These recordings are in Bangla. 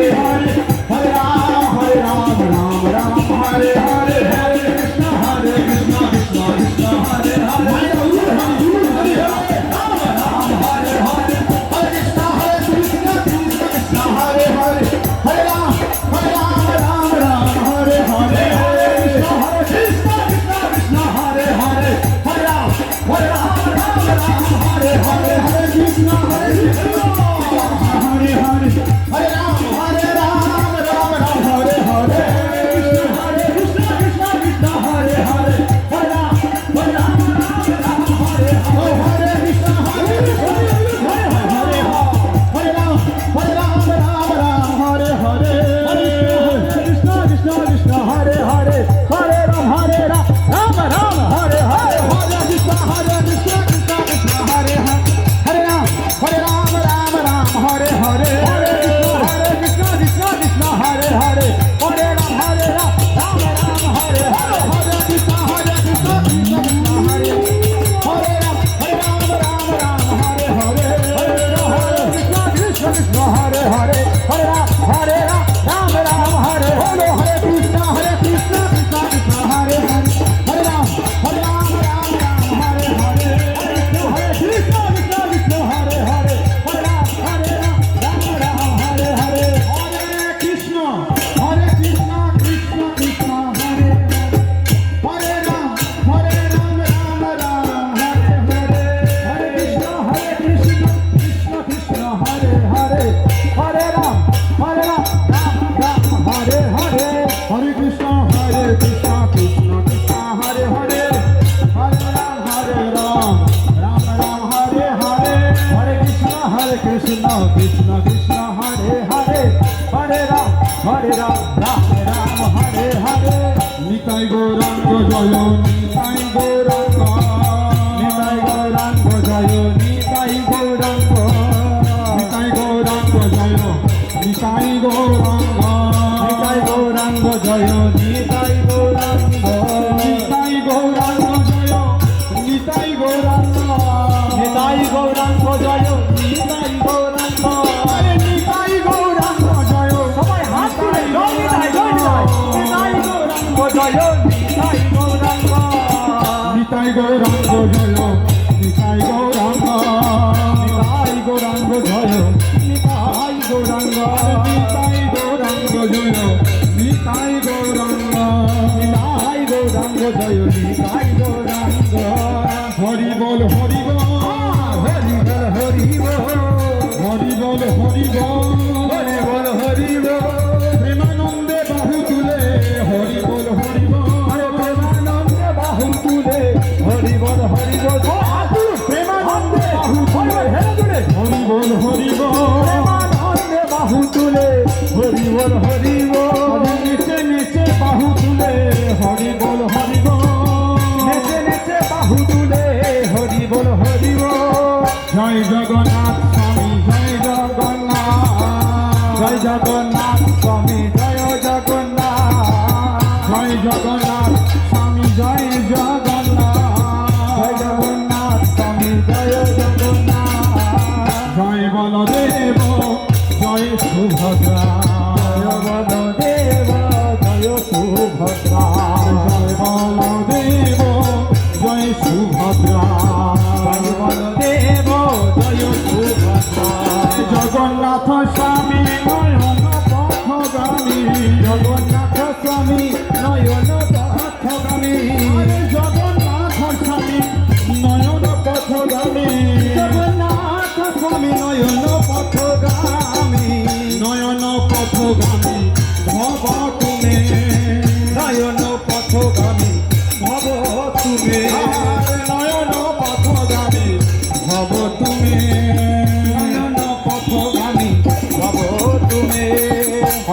Yeah. হরে ময়ূরী গাই গৌরাঙ্গ হরি বল হরি বল হরি বল হরি বল হরি বল হরি বল হরি বল হরি বল প্রেমানন্দে বাহু তুলে হরি বল হরি বল প্রেমানন্দে বাহু তুলে হরি বল হরি বল প্রেমানন্দে বাহু তুলে। হরি বল হরি বল প্রেমানন্দে বাহু তুলে হরি বল হরি জয় জগন্নাথ স্বামী, জয় জগন্নাথ। জয় জগন্নাথ স্বামী, জয় জগন্নাথ। জয় জগন্নাথ স্বামী, জয় জগন্নাথ। জয় জগন্নাথ স্বামী, জয় জগন্নাথ। জয় বলদেব, জয় সুভদ্রা। জয় বলদেব, জয় সুভদ্রা। জগন্নাথ সা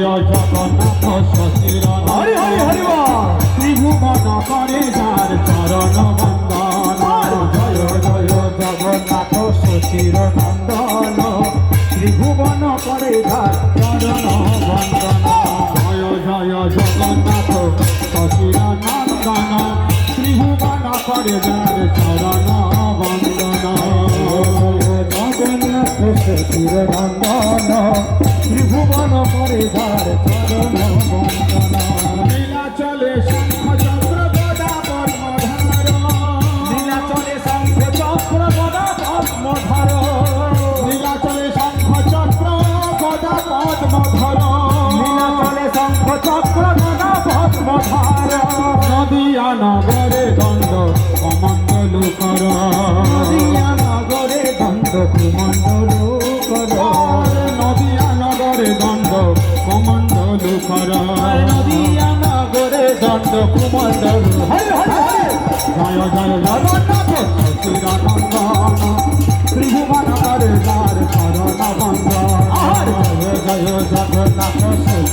জগন্নাথ শশীর হরি হরি হরি ত্রিভুবন করে যার চরণ বন্দন। জয় জয় জগন্নাথ শশীর নন্দন ত্রিভুবন করে যার চরণ বন্দন জয় জয় জগন্নাথ শশীর নন্দন ত্রিভুবন করে যার চরণ বন্দন। জগন্নাথ শশীর নন্দন নগরে দণ্ড অমঙ্গল কর। নদিয়া নগরে দণ্ড কুমণ্ডল কর। নদিয়া নগরে দণ্ড কমণ্ডল কর নদিয়া নগরে দণ্ড কুমণ্ডল জয় জয় জগন্নাথ চিরানন্দন ত্রিভুবন করে যার চরণ বন্দন জয় জয় জগন্নাথ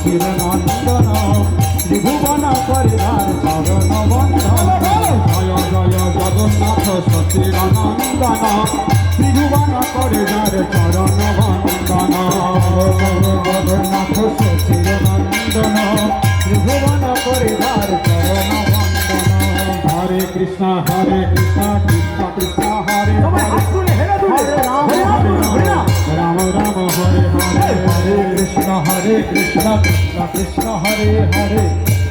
চিরনন্দন ত্রিভুবন করে যার চরণ বন্দন জয় জয় জগন্নাথ চিরনন্দন ত্রিভুবন করে যার চরণ বন্দন। জগন্নাথ চিরনন্দন ত্রিভুবন করে যার চরণ বন্দন। হরে কৃষ্ণ হরে কৃষ্ণ কৃষ্ণ কৃষ্ণ হরে হরে। রাম হরে রাম। রাম। হরে হরে। হরে কৃষ্ণ হরে কৃষ্ণ কৃষ্ণ কৃষ্ণ হরে হরে।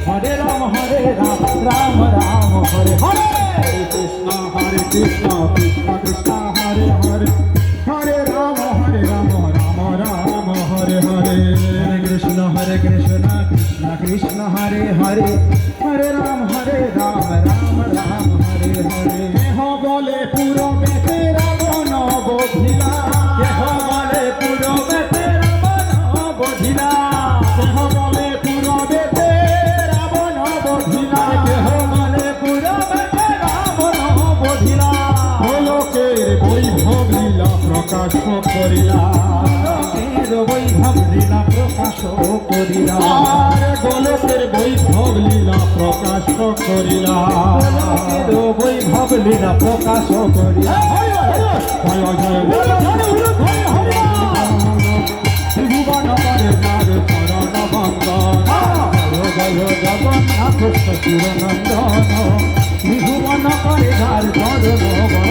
হরে রাম হরে রাম রাম রাম হরে! হরে কৃষ্ণ হরে কৃষ্ণ কৃষ্ণ কৃষ্ণ। প্রকাশ করিলা বৈভব লীলা প্রকাশ করিলা গোলকের বৈভব লীলা প্রকাশ করিলা বৈভব লীলা প্রকাশ করিলা জয় করে তার চরণ চরণ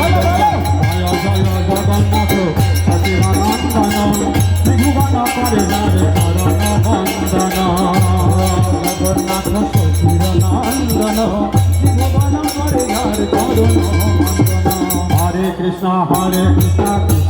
হরে কৃষ্ণ